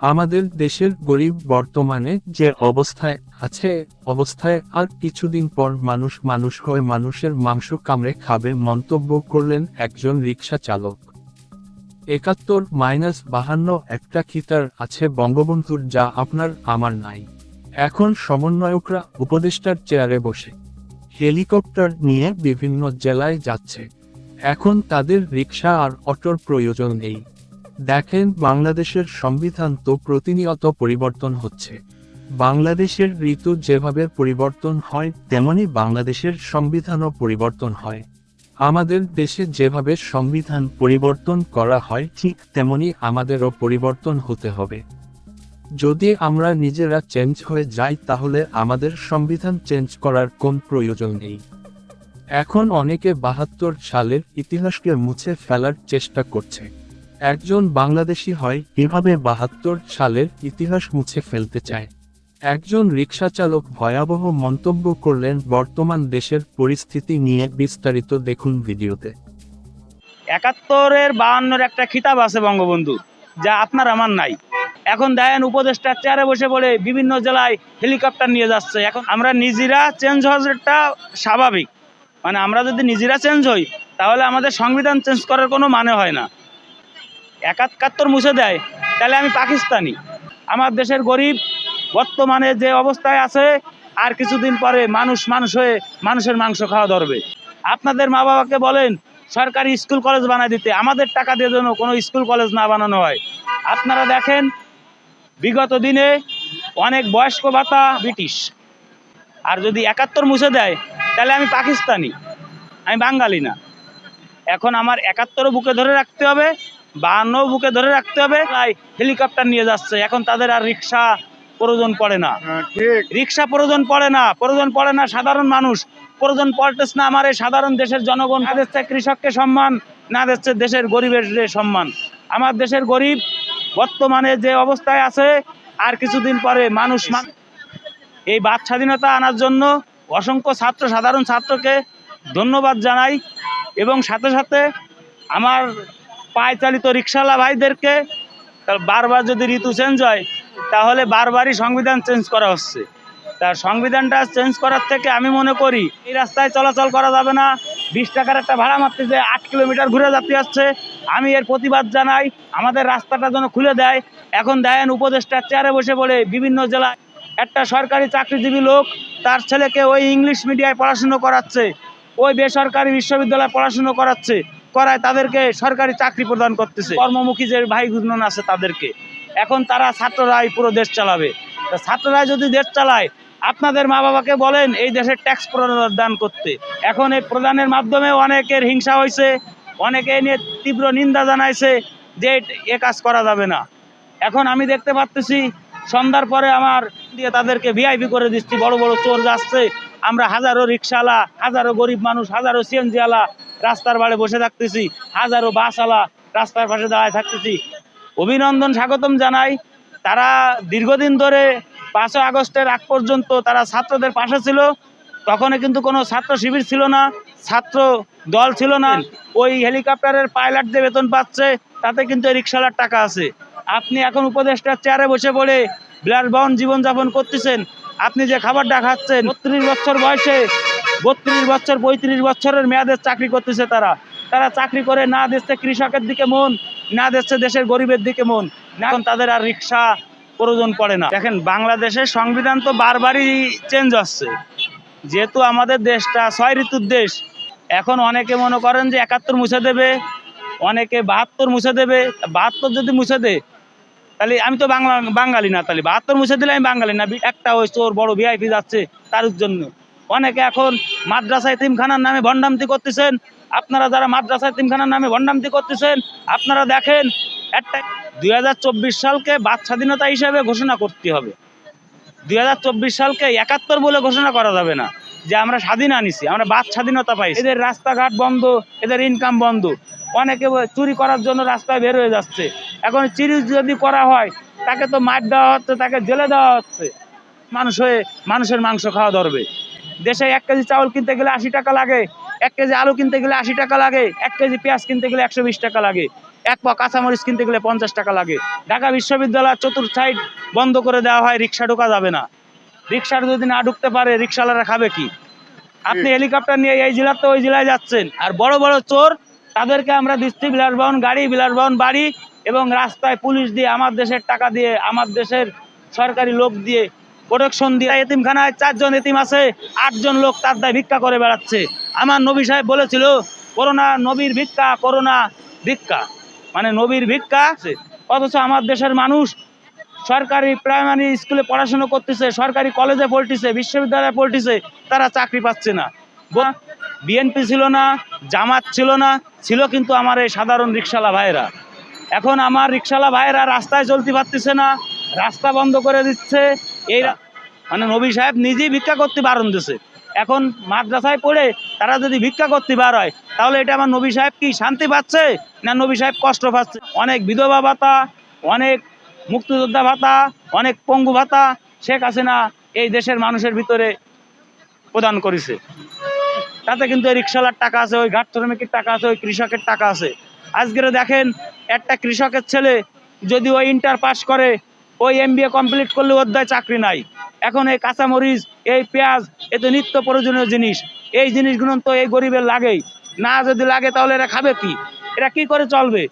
আমাদের দেশের গরিব বর্তমানে যে অবস্থায় আছে, অবস্থায় আর কিছুদিন পর মানুষ মানুষ হয়ে মানুষের মাংস কামড়ে খাবে মন্তব্য করলেন একজন রিক্সা চালক। একাত্তর মাইনাস বাহান্ন একটা খিতার আছে বঙ্গবন্ধুর যা আপনার, আমার নাই। এখন সমন্বয়করা উপদেষ্টার চেয়ারে বসে। হেলিকপ্টার নিয়ে বিভিন্ন জেলায় যাচ্ছে। এখন তাদের রিক্সা আর অটোর প্রয়োজন নেই। দেখেন, বাংলাদেশের সংবিধান তো প্রতিনিয়ত পরিবর্তন হচ্ছে। বাংলাদেশের ঋতু যেভাবে পরিবর্তন হয়, তেমনি বাংলাদেশের সংবিধানও পরিবর্তন হয়। আমাদের দেশে যেভাবে সংবিধান পরিবর্তন করা হয়, ঠিক তেমনি আমাদেরও পরিবর্তন হতে হবে। যদি আমরা নিজেরা চেঞ্জ হয়ে যাই, তাহলে আমাদের সংবিধান চেঞ্জ করার কোন প্রয়োজন নেই। এখন অনেকে বাহাত্তর সালের ইতিহাসকে মুছে ফেলার চেষ্টা করছে। একজন বাংলাদেশি হয়, এভাবে বাহাত্তর সালের ইতিহাস মুছে ফেলতে চায়। একজন রিক্সা চালক ভয়াবহ মন্তব্য করলেন, বর্তমান দেশের পরিস্থিতি নিয়ে বিস্তারিত দেখুন ভিডিওতে। একাত্তরের বাহান্নর একটা খিতাব আছে বঙ্গবন্ধু, যা আপনার আমার নাই। এখন দেখেন উপদেষ্টার চেয়ারে বসে পড়ে বিভিন্ন জেলায় হেলিকপ্টার নিয়ে যাচ্ছে। এখন আমরা নিজেরা চেঞ্জ হওয়াটা স্বাভাবিক। মানে আমরা যদি নিজেরা চেঞ্জ হই, তাহলে আমাদের সংবিধান চেঞ্জ করার কোনো মানে হয় না। একাত্তর মুছে দেয়, তাহলে আমি পাকিস্তানি। আমার দেশের গরিব বর্তমানে যে অবস্থায় আছে, আর কিছুদিন পরে মানুষ মানুষ হয়ে মানুষের মাংস খাওয়া ধরবে। আপনাদের মা বাবাকে বলেন, সরকারি স্কুল কলেজ বানায় দিতে, আমাদের টাকা দিয়ে যেন কোনো স্কুল কলেজ না বানানো হয়। আপনারা দেখেন, বিগত দিনে অনেক বয়স্ক ভাতা ব্রিটিশ। আর যদি একাত্তর মুছে দেয়, তাহলে আমি পাকিস্তানি, আমি বাঙালি না। এখন আমার একাত্তরও বুকে ধরে রাখতে হবে বাহান্ন বুকে ধরে রাখতে হবে। তাই হেলিকপ্টার নিয়ে যাচ্ছে। এখন তাদের আর রিক্সা প্রয়োজন পড়ে না। রিক্সা প্রয়োজন পড়ে না। প্রয়োজন পড়ে না সাধারণ মানুষ। প্রয়োজন পড়তেছে না আমার এই সাধারণ দেশের জনগণ। না দিচ্ছে কৃষককে সম্মান না দিচ্ছে দেশের গরিবের সম্মান। আমার দেশের গরিব বর্তমানে যে অবস্থায় আছে আর কিছুদিন পরে মানুষ মান- এই বাদ স্বাধীনতা আনার জন্য অসংখ্য ছাত্র সাধারণ ছাত্রকে ধন্যবাদ জানাই। এবং সাথে সাথে আমার পায়ে চালিত রিক্সাওয়ালা ভাইদেরকে বারবার যদি ঋতু চেঞ্জ হয়, তাহলে বারবারই সংবিধান চেঞ্জ করা হচ্ছে। তার সংবিধানটা চেঞ্জ করার থেকে আমি মনে করি, এই রাস্তায় চলাচল করা যাবে না। বিশ টাকার একটা ভাড়া মারতে যে আট কিলোমিটার ঘুরে যাতে যাচ্ছে আমি এর প্রতিবাদ জানাই, আমাদের রাস্তাটা যেন খুলে দেয়। এখন দেন উপদেষ্টার চেয়ারে বসে পড়ে বিভিন্ন জেলায়। একটা সরকারি চাকরিজীবী লোক, তার ছেলেকে ওই ইংলিশ মিডিয়ায় পড়াশুনো করাচ্ছে, ওই বেসরকারি বিশ্ববিদ্যালয়ে পড়াশুনো করাচ্ছে। করায় তাদেরকে সরকারি চাকরি প্রদান করতেছে। কর্মমুখী যে ভাই গুণন আছে তাদেরকে। এখন তারা ছাত্ররাই পুরো দেশ চালাবে। তা ছাত্ররাই যদি দেশ চালায়, আপনাদের মা বাবাকে বলেন, এই দেশের ট্যাক্স প্রদান করতে। এখন এই প্রদানের মাধ্যমে অনেকের হিংসা হয়েছে অনেকে নিয়ে তীব্র নিন্দা জানাইছে যে এ কাজ করা যাবে না। এখন আমি দেখতে পাচ্তেছি সন্ধ্যার পরে আমার দিয়ে তাদেরকে ভিআইপি করে দিচ্ছি, বড় বড় চোর যাচ্ছে। আমরা হাজারো রিক্সাওয়ালা হাজারো গরিব মানুষ, হাজারো সিএনজিওয়ালা রাস্তার বাড়ে বসে থাকতেছি, হাজারো বাসওয়ালা রাস্তার পাশে দাঁড়ায় থাকতেছি। অভিনন্দন, স্বাগতম জানাই। তারা দীর্ঘদিন ধরে পাঁচই আগস্টের আগ পর্যন্ত তারা ছাত্রদের পাশে ছিল। তখন কিন্তু কোনো ছাত্র শিবির ছিল না, ছাত্র দল ছিল না। ওই হেলিকপ্টারের পাইলট যে বেতন পাচ্ছে, তাতে কিন্তু রিক্সাওয়ালার টাকা আছে। আপনি এখন উপদেষ্টার চেয়ারে বসে পড়ে বিলাসবহন জীবনযাপন করতেছেন। আপনি যে খাবারটা খাচ্ছেন, বত্রিশ বছর বয়সে বত্রিশ বছর, পঁয়ত্রিশ বছরের মেয়াদের চাকরি করতেছে তারা। তারা চাকরি করে না দিচ্ছে কৃষকের দিকে মন, না দিচ্ছে দেশের গরিবের দিকে মন। এখন তাদের আর রিক্সা প্রয়োজন পড়ে না। দেখেন বাংলাদেশের সংবিধান তো বারবারই চেঞ্জ হচ্ছে যেহেতু আমাদের দেশটা ছয় ঋতুর দেশ, এখন অনেকে মনে করেন যে একাত্তর মুছে দেবে, অনেকে বাহাত্তর মুছে দেবে। বাহাত্তর যদি মুছে দেয় তাহলে আমি তো বাংলা বাঙালি না, তাহলে বাহাত্তর মুছে দিলে আমি বাঙালি না। একটা ওই চোর বড় ভিআইপি যাচ্ছে তার জন্য। অনেকে এখন মাদ্রাসা তিমখানার নামে ভণ্ডামতি করতেছেন। আপনারা যারা মাদ্রাসা তিমখানার নামে ভণ্ডামতি করতেছেন, আপনারা দেখেন, একটা দুই হাজার চব্বিশ সালকে বাদ স্বাধীনতা হিসাবে ঘোষণা করতে হবে। দুই হাজার চব্বিশ সালকে একাত্তর বলে ঘোষণা করা যাবে না, যে আমরা স্বাধীন আনিছি, আমরা বাদ স্বাধীনতা পাইছি। এদের রাস্তাঘাট বন্ধ, এদের ইনকাম বন্ধ। অনেকে চুরি করার জন্য রাস্তায় বের হয়ে যাচ্ছে। এখন চুরি যদি করা হয়, তাকে তো মার দেওয়া হচ্ছে, তাকে জেলে দেওয়া হচ্ছে। মানুষ হয়ে মানুষের মাংস খাওয়া ধরবে। দেশে এক কেজি চাউল কিনতে গেলে আশি টাকা লাগে এক কেজি আলু কিনতে গেলে আশি টাকা লাগে এক কেজি পেঁয়াজ কিনতে গেলে একশো বিশ টাকা লাগে এক পা কাঁচামরিচ কিনতে গেলে পঞ্চাশ টাকা লাগে। ঢাকা বিশ্ববিদ্যালয় চতুর্থ সাইড বন্ধ করে দেওয়া হয় রিক্সা ঢোকা যাবে না। রিক্সার যদি না ঢুকতে পারে রিক্সাওয়ালারা খাবে কি? আপনি হেলিকপ্টার নিয়ে এই জেলার তো ওই জেলায় যাচ্ছেন। আর বড় বড় চোর তাদেরকে আমরা দিচ্ছি বিলাসবাহন গাড়ি বিলাসবাহন বাড়ি এবং রাস্তায় পুলিশ দিয়ে আমার দেশের টাকা দিয়ে আমার দেশের সরকারি লোক দিয়ে প্রোটেকশন দিয়ে এতিমখানায় চারজন এতিম আছে, আটজন লোক তার দায় ভিক্ষা করে বেড়াচ্ছে। আমার নবী সাহেব বলেছিল, করোনা নবীর ভিক্ষা, করোনা ভিক্ষা। মানে নবীর ভিক্ষা আছে। অথচ আমার দেশের মানুষ সরকারি প্রাইমারি স্কুলে পড়াশোনা করতেছে, সরকারি কলেজে পড়তেছে, বিশ্ববিদ্যালয়ে পড়তেছে, তারা চাকরি পাচ্ছে না। বিএনপি ছিল না, জামাত ছিল না, ছিল কিন্তু আমার এই সাধারণ রিক্সালা ভাইয়েরা। এখন আমার রিক্সালা ভাইয়েরা রাস্তায় চলতে পারতেছে না, রাস্তা বন্ধ করে দিচ্ছে এই মানে নবী সাহেব নিজেই ভিক্ষা করতে বারণ দিছে। এখন মাদ্রাসায় পড়ে তারা যদি ভিক্ষা করতে বার হয়, তাহলে এটা আমার নবী সাহেব কি শান্তি পাচ্ছে না নবী সাহেব কষ্ট পাচ্ছে? অনেক বিধবা ভাতা, অনেক মুক্তিযোদ্ধা ভাতা, অনেক পঙ্গু ভাতা শেখ হাসিনা এই দেশের মানুষের ভিতরে প্রদান করেছে। তাতে কিন্তু ওই রিক্সাওয়ালার টাকা আছে, ওই ঘাট শ্রমিকের টাকা আছে, ওই কৃষকের টাকা আছে। আজকের দেখেন, একটা কৃষকের ছেলে যদি ওই ইন্টার পাস করে ওই এম কমপ্লিট করলে অধ্যায় চাকরি নাই। এখন এই কাঁচামরিচ, এই পেঁয়াজ, এ তো নিত্য প্রয়োজনীয় জিনিস। এই জিনিসগুলো তো এই গরিবের লাগেই। না যদি লাগে তাহলে এরা খাবে কি? এরা কি করে চলবে?